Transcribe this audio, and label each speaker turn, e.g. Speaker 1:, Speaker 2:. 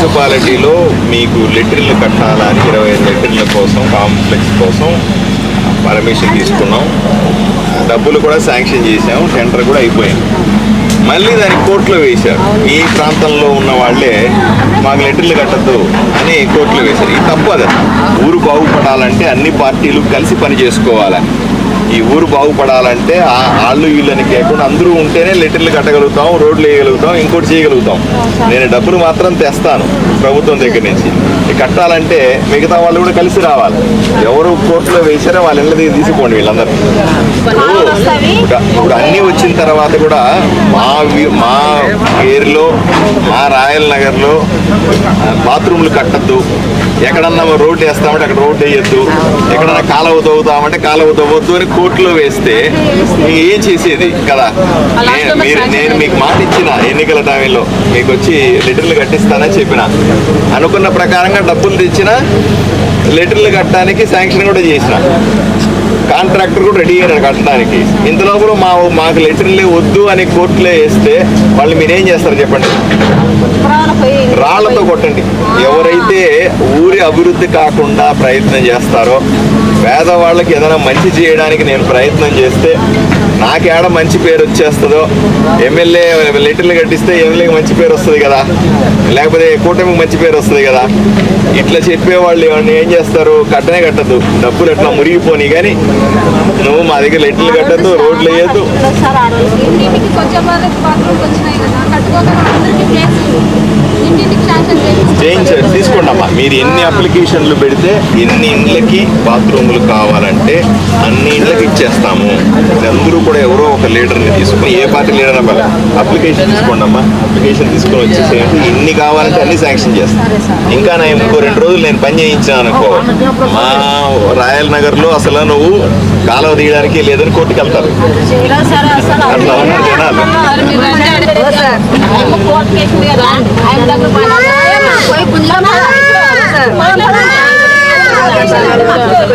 Speaker 1: మున్సిపాలిటీలో మీకు లెటర్లు కట్టాలని ఇరవై ఐదు లెటర్ల కోసం కాంప్లెక్స్ కోసం పర్మిషన్ తీసుకున్నాం. డబ్బులు కూడా శాంక్షన్ చేసాం టెండర్ కూడా అయిపోయింది. మళ్ళీ దాన్ని కోర్టులో వేశారు. ఈ ప్రాంతంలో ఉన్న వాళ్ళే మాకు లెటర్లు కట్టద్దు అని కోర్టులో వేశారు. ఇది తప్పు అది. ఊరు బాగుపడాలంటే అన్ని పార్టీలు కలిసి పని చేసుకోవాలని. ఈ ఊరు బాగుపడాలంటే వాళ్ళు వీళ్ళని కాకుండా అందరూ ఉంటేనే లెటర్లు కట్టగలుగుతాం రోడ్లు వేయగలుగుతాం ఇంకోటి చేయగలుగుతాం. నేను డబ్బులు మాత్రం తెస్తాను ప్రభుత్వం దగ్గర నుంచి. కట్టాలంటే మిగతా వాళ్ళు కూడా కలిసి రావాలి. ఎవరు కోర్టులో వేశారో వాళ్ళ ఇళ్ళ దగ్గర తీసుకోండి వీళ్ళందరూ. ఇప్పుడు ఇప్పుడు అన్నీ వచ్చిన తర్వాత కూడా మా మా ఏరియాలో మా రాయల్ నగర్లో బాత్రూమ్లు కట్టద్దు. ఎక్కడన్నా రోడ్డు వేస్తామంటే అక్కడ రోడ్డు వేయొద్దు. ఎక్కడన్నా కాలువ తవ్వుతామంటే కాలువ తవ్వద్దు అని కోర్టులో వేస్తే ఏం చేసేది కదా? నేను మీరు నేను మీకు మాట ఇచ్చిన ఎన్నికల టైంలో మీకు వచ్చి లెటర్లు కట్టిస్తానని చెప్పిన. అనుకున్న ప్రకారంగా డబ్బులు తెచ్చిన లెటర్లు కట్టడానికి శాంక్షన్ కూడా చేసిన. కాంట్రాక్టర్ కూడా రెడీ అయ్యారు కట్టడానికి. ఇంత లోపల మా మాకు లెటర్లే వద్దు అని కోర్టులే వేస్తే వాళ్ళు మీరేం చేస్తారు చెప్పండి? రాళ్ళతో కొట్టండి. ఎవరైతే ఊరి అభివృద్ధి కాకుండా ప్రయత్నం చేస్తారో పేదవాళ్ళకి ఏదైనా మంచి చేయడానికి నేను ప్రయత్నం చేస్తే నాకేడ మంచి పేరు వచ్చేస్తుందో ఎమ్మెల్యే లెటర్లు కట్టిస్తే ఎమ్మెల్యేకి మంచి పేరు వస్తుంది కదా. లేకపోతే కూటమికి మంచి పేరు వస్తుంది కదా. ఇట్లా చెప్పేవాళ్ళు ఏమన్నా ఏం చేస్తారు? కట్టనే కట్టద్దు. డబ్బులు ఎట్లా మురిగిపోని కానీ నువ్వు మా దగ్గర లెటర్లు కట్టద్దు రోడ్లు వేయద్దు.
Speaker 2: సార్ ఆడవాళ్ళకి
Speaker 1: చేయించారు తీసుకోండి అమ్మా. మీరు ఎన్ని అప్లికేషన్లు పెడితే ఎన్ని ఇండ్లకి బాత్రూములు కావాలంటే అన్ని ఇండ్లకి ఇచ్చేస్తాము. అందరూ కూడా ఎవరో ఒక లీడర్ని తీసుకుని ఏ పార్టీ లీడర్ అవ్వాలి అప్లికేషన్ తీసుకోండి అమ్మా. అప్లికేషన్ తీసుకొని వచ్చేసేయండి. ఎన్ని కావాలంటే అన్ని శాంక్షన్ చేస్తాం. ఇంకా నా ఇంకో రెండు రోజులు నేను పని చేయించాను అనుకో మా రాయల్ నగర్లో అసలు నువ్వు కాలువ తీయడానికి లేదని కోర్టుకు వెళ్తారు. అట్లా ఉన్నారు జనాలు.